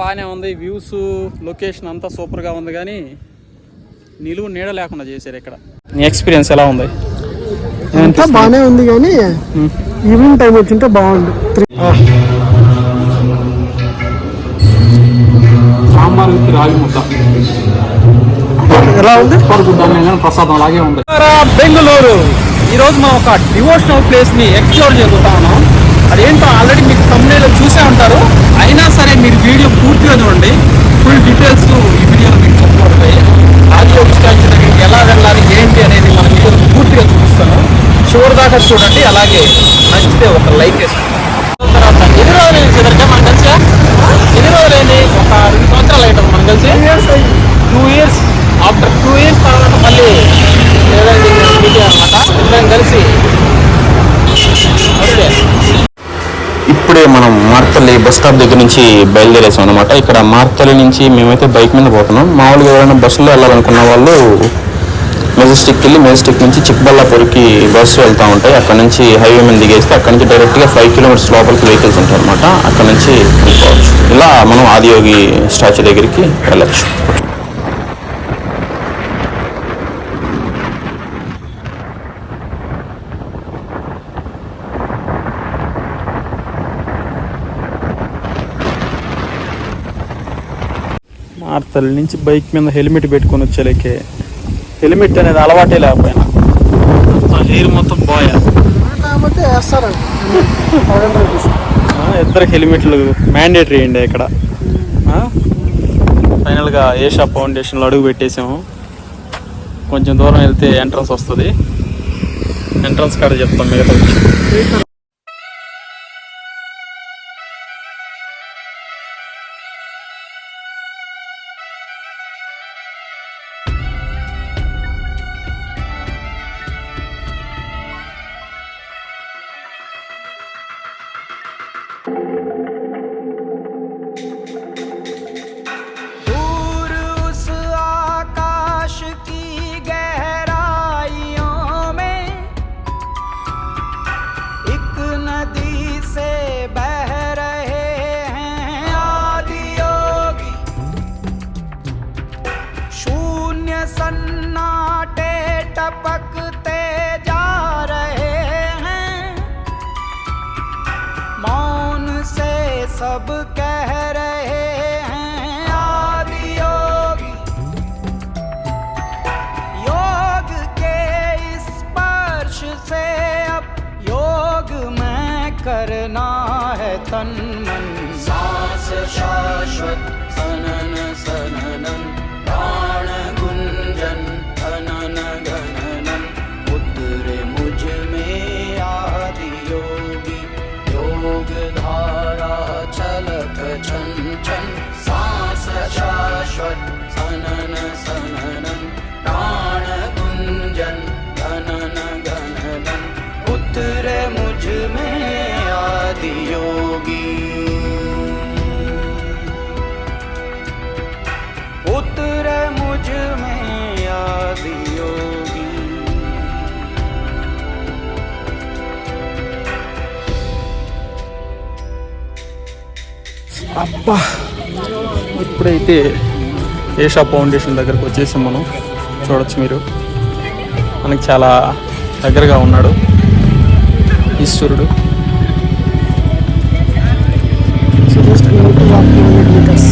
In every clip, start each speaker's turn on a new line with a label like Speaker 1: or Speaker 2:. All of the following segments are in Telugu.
Speaker 1: బాగానే ఉంది. వ్యూస్ లొకేషన్ అంతా సూపర్గా ఉంది కానీ నిలువు నీడ లేకుండా చేశారు ఇక్కడ. నీ ఎక్స్పీరియన్స్ ఎలా ఉంది?
Speaker 2: అంతా బాగానే ఉంది కానీ ఈవినింగ్ టైం వచ్చింటే బాగుండు.
Speaker 1: సాంబార్ విత్ రాగి ముద్ద.
Speaker 2: ఎలా ఉంది?
Speaker 1: ప్రసాదం అలాగే ఉంది. బెంగళూరు. ఈ రోజు మనం ఒక డివోషనల్ ప్లేస్ని ఎక్స్ప్లోర్ చేస్తా ఉన్నాం. అదేంటో ఆల్రెడీ మీకు తమ్ముళ్ళు చూసే ఉంటారు. అయినా సరే మీరు వీడియో పూర్తిగా చూడండి. ఫుల్ డీటెయిల్స్ ఈ వీడియోలో మీకు చెప్పబడతాయి ఆడియో స్టాచ్యూ దగ్గరికి ఎలా వెళ్ళాలి ఏంటి అనేది మనం వీడియో పూర్తిగా చూపిస్తాను. చివరి దాకా చూడండి. అలాగే నచ్చితే ఒక లైక్ వేసుకోండి. తర్వాత ఎన్ని రోజులు చదరగా మనం కలిసి? ఎన్ని రోజులైంది ఒక రెండు సంవత్సరాలు అవుతుంది మనం కలిసి. Two years after two years తర్వాత మళ్ళీ మీటింగ్ అనమాట ఇద్దరం కలిసి. ఓకే
Speaker 3: ఇప్పుడే మనం మార్తల్లి బస్ స్టాప్ దగ్గర నుంచి బయలుదేరేసాం అనమాట ఇక్కడ మార్తల్లి నుంచి మేమైతే బైక్ మీద పోతున్నాం. మామూలుగా ఎవరైనా బస్సులో వెళ్ళాలనుకున్న వాళ్ళు మెజెస్టిక్కి వెళ్ళి మెజెస్టిక్ నుంచి చిక్బల్లాపూర్కి బస్సు వెళ్తూ ఉంటాయి. అక్కడ నుంచి హైవే మీద దిగేస్తే అక్కడ నుంచి డైరెక్ట్గా ఫైవ్ కిలోమీటర్స్ లోపలికి వెహికల్స్ ఉంటాయి అనమాట అక్కడ నుంచి వెళ్ళిపోవచ్చు. ఇలా మనం ఆదియోగి స్టాచ్యూ దగ్గరికి వెళ్ళచ్చు.
Speaker 1: మార్తల్ నుంచి బైక్ మీద హెల్మెట్ పెట్టుకొని వచ్చేలేకే. హెల్మెట్ అనేది అలవాటే లేకపోయినా. హెయిర్ మొత్తం బాయ్? ఇద్దరు హెల్మెట్లు మ్యాండేటరీ అండి ఇక్కడ. ఫైనల్గా ఏషా ఫౌండేషన్లో అడుగు పెట్టేసాము. కొంచెం దూరం వెళ్తే ఎంట్రన్స్ వస్తుంది. ఎంట్రన్స్ కాడ చెప్తాం మిగతా
Speaker 4: सब कह रहे हैं, आदि योग। योग के स्पर्श से अब योग में करना है तन मन। सांस शाश्वत
Speaker 1: అబ్బా! ఇప్పుడైతే ఏషా ఫౌండేషన్ దగ్గరకు వచ్చేసాం మనం చూడొచ్చు మీరు. మనకి చాలా దగ్గరగా ఉన్నాడు ఈశ్వరుడు.
Speaker 2: Just meters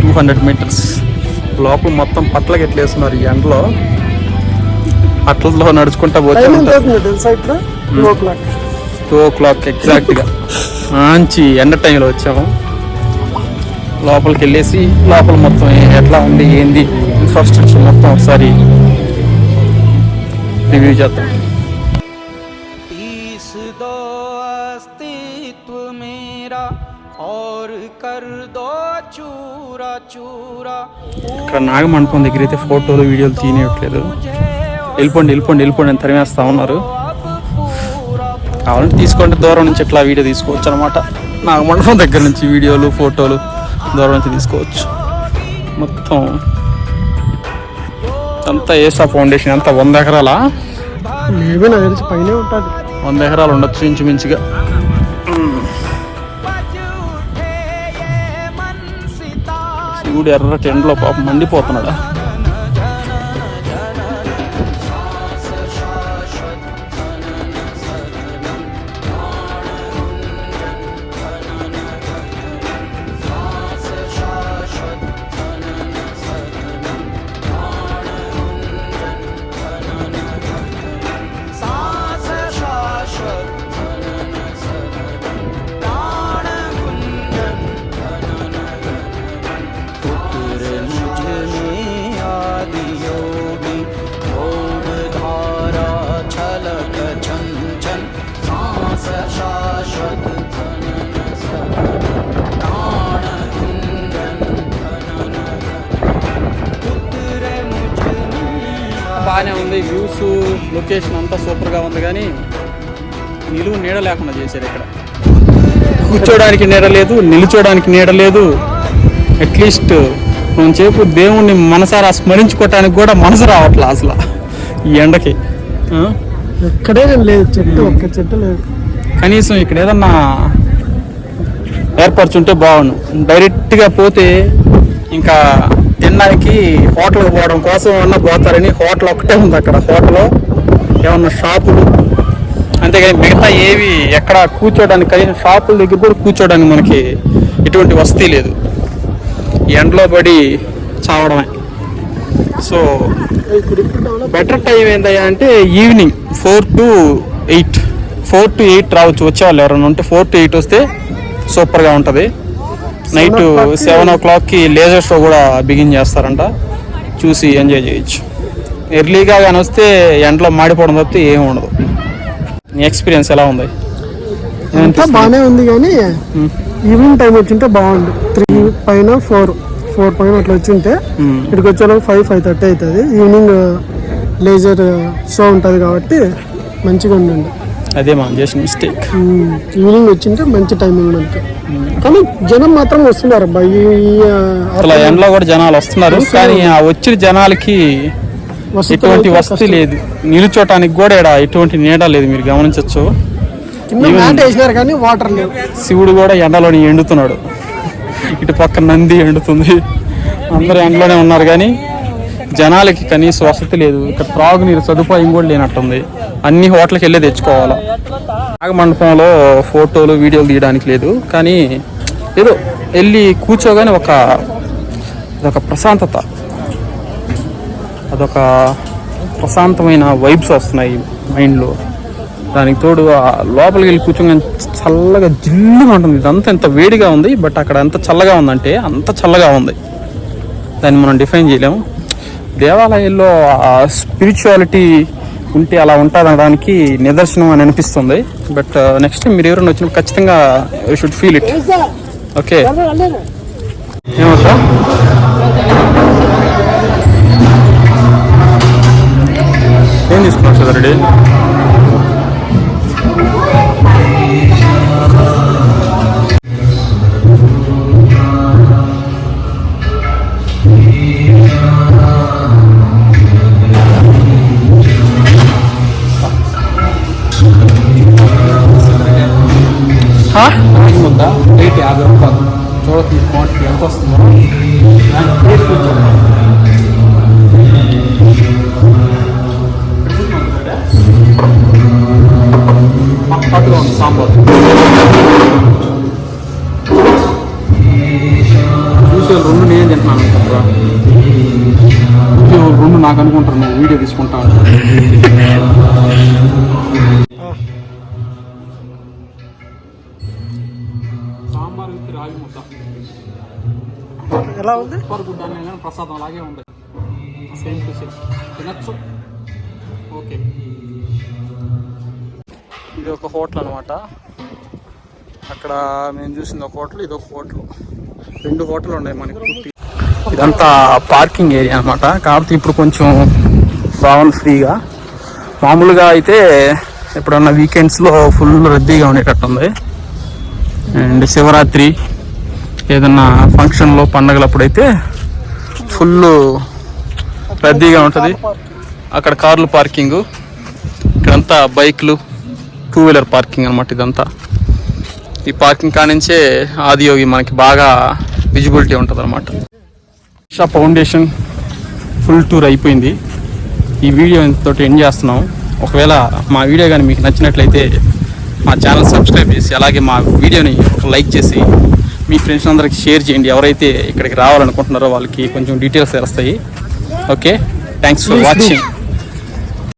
Speaker 1: two hundred meters లోపల మొత్తం పట్లకి ఎట్లేస్తున్నారు ఈ ఎండలో. పట్లతో నడుచుకుంటా పోతే
Speaker 2: టూ ఓ క్లాక్
Speaker 1: ఎగ్జాక్ట్గా మంచి ఎండ టైంలో వచ్చాము. లోపలికి వెళ్ళేసి లోపల మొత్తం ఎట్లా ఉంది ఏంది ఇన్ఫ్రాస్ట్రక్చర్ మొత్తం ఒకసారి రివ్యూ చేద్దాం. ఇక్కడ నాగమండపం దగ్గర అయితే ఫోటోలు వీడియోలు తీయనివ్వట్లేదు. వెళ్ళిపోండి వెళ్ళిపోండి వెళ్ళిపోండి అని తరిమేస్తా ఉన్నారు. కావాలంటే తీసుకుంటే దూరం నుంచి ఇట్లా వీడియో తీసుకోవచ్చు అనమాట. నాగమండపం దగ్గర నుంచి వీడియోలు ఫోటోలు. దూరం నుంచి తీసుకోవచ్చు. మొత్తం అంతా ఏసా ఫౌండేషన్ అంతా వంద ఎకరాల?
Speaker 2: పైన ఉంటుంది.
Speaker 1: వంద ఎకరాలు ఉండొచ్చు ఇంచుమించుగా. శివుడు ఎర్ర టెంట్లో పాపం మండిపోతున్నాడా? బాగానే ఉంది. వ్యూస్ లొకేషన్ అంతా సూపర్గా ఉంది కానీ నిలువు నీడ లేకుండా చేశారు ఇక్కడ. కూర్చోడానికి నీడ లేదు నిల్చోడానికి నీడ లేదు. అట్లీస్ట్ కొంచెంసేపు దేవుణ్ణి మనసారా స్మరించుకోవటానికి కూడా మనసు రావట్లే అసలు ఈ ఎండకి?
Speaker 2: ఎక్కడే లేదు చెట్టు ఒక్క చెట్టు లేదు.
Speaker 1: కనీసం ఇక్కడ ఏదన్నా ఏర్పరచుంటే బాగుండు. డైరెక్ట్గా పోతే ఇంకా తినడానికి హోటల్కి పోవడం కోసం ఏమన్నా పోతారని హోటల్ ఒకటే ఉంది అక్కడ. హోటల్ ఏమన్నా షాపులు. అంతేగాని మిగతా ఏవి ఎక్కడ కూర్చోడానికి కనీసం షాపుల దగ్గర కూడా కూర్చోడానికి మనకి ఎటువంటి వసతి లేదు. ఎండలో పడి చావడమే. సో బెటర్ టైం ఏందయ్యా అంటే evening four to eight. Four to eight రావచ్చు. వచ్చేవాళ్ళు ఎవరైనా ఉంటే ఫోర్ టు ఎయిట్ వస్తే సూపర్గా ఉంటుంది. నైట్ సెవెన్ ఓ క్లాక్కి లేజర్ షో కూడా బిగిన్ చేస్తారంట. చూసి ఎంజాయ్ చేయొచ్చు. ఎర్లీగా కానీ వస్తే ఎండలో మాడిపోవడం తప్పితే ఏమి ఉండదు. నీ ఎక్స్పీరియన్స్ ఎలా ఉంది?
Speaker 2: అంతా బాగానే ఉంది కానీ ఈవినింగ్ టైం వచ్చింటే బాగుండు. త్రీ పైన ఫోర్ ఫోర్ పైన అట్లా వచ్చింటే. ఇక్కడికి వచ్చేలోపు ఫైవ్ ఫైవ్ థర్టీ అవుతుంది. ఈవినింగ్ లేజర్ షో ఉంటుంది కాబట్టి మంచిగా ఉండండి.
Speaker 1: అదే మనం చేసిన మిస్టేక్
Speaker 2: ఈవినింగ్ వచ్చింటే మంచి టైమింగ్ మనకి. కానీ జనం మాత్రం వస్తున్నారు
Speaker 1: అసలు ఎండలో కూడా జనాలు వస్తున్నారు కానీ ఆ వచ్చిన జనాలకి ఎటువంటి వసతి. లేదు. నిలుచోటానికి కూడా ఇక్కడ ఎటువంటి నీడ లేదు మీరు గమనించవచ్చు
Speaker 2: కానీ వాటర్ లేవు.
Speaker 1: శివుడు కూడా ఎండలోని ఎండుతున్నాడు. ఇటు పక్క నంది ఎండుతుంది. అందరూ ఎండలోనే ఉన్నారు కానీ జనాలకి కనీస వసతి లేదు ఇక్కడ త్రాగునీరు సదుపాయం కూడా లేనట్టుంది. అన్ని హోటల్కి వెళ్ళి తెచ్చుకోవాలా. నాగమండపంలో ఫోటోలు వీడియోలు తీయడానికి లేదు. కానీ ఏదో వెళ్ళి కూర్చోగానే ఒక అదొక ప్రశాంతత. అదొక ప్రశాంతమైన వైబ్స్ వస్తున్నాయి మైండ్లో. దానికి తోడు ఆ లోపలికి వెళ్ళి కూర్చోగానే చల్లగా జిల్లుగా ఉంటుంది. ఇదంతా ఎంత వేడిగా ఉంది బట్ అక్కడ ఎంత చల్లగా ఉందంటే అంత చల్లగా ఉంది. దాన్ని మనం డిఫైన్ చేయలేము. దేవాలయాల్లో ఆ స్పిరిచువాలిటీ ఉంటే అలా ఉంటుంది అనడానికి నిదర్శనం అని అనిపిస్తుంది. బట్ నెక్స్ట్ టైం మీరు ఎవరైనా వచ్చినప్పుడు ఖచ్చితంగా you should feel it okay ఏమవుతా ఏం తీసుకున్నావు సార్ రెడీ? ఎంత వస్తుందో దానికి రేట్ కొంచెం ఉంది సాంబార్ చూసే రెండు నేను తింటున్నాను అనుకుంటారా రెండు నాకు అనుకుంటాను వీడియో తీసుకుంటా.
Speaker 2: ఎలా ఉంది?
Speaker 1: సూపర్ గుడ్ అనే కానీ ప్రసాదం అలాగే ఉంది. Same to same. తినచ్చు. ఓకే. ఇది ఒక హోటల్ అనమాట అక్కడ మేము చూసింది ఒక హోటల్ ఇది ఒక హోటల్. రెండు హోటల్ ఉన్నాయి మనకి. పుట్టి ఇదంతా పార్కింగ్ ఏరియా అనమాట కాబట్టి ఇప్పుడు కొంచెం బాగుంది ఫ్రీగా. మామూలుగా అయితే ఎప్పుడన్నా వీకెండ్స్లో ఫుల్ రద్దీగా ఉండేటట్టుంది. అండ్ శివరాత్రి ఏదన్నా ఫంక్షన్లో పండగలప్పుడైతే ఫుల్ రద్దీగా ఉంటుంది. అక్కడ కార్లు పార్కింగ్ ఇక్కడంతా బైక్లు టూ వీలర్ పార్కింగ్ అనమాట ఇదంతా. ఈ పార్కింగ్ కానించే ఆదియోగి మనకి బాగా విజిబిలిటీ ఉంటుంది అనమాట షా ఫౌండేషన్ ఫుల్ టూర్ అయిపోయింది. ఈ వీడియో తోటి ఎండ్ చేస్తున్నాం. ఒకవేళ మా వీడియో కానీ మీకు నచ్చినట్లయితే మా ఛానల్ సబ్స్క్రైబ్ చేసి అలాగే మా వీడియోని ఒక లైక్ చేసి మీ ఫ్రెండ్స్ అందరికి షేర్ చేయండి. ఎవరైతే ఇక్కడికి రావాలనుకుంటున్నారో వాళ్ళకి కొంచెం డీటెయిల్స్ తెలుస్తాయి. Okay thanks for. వాచింగ్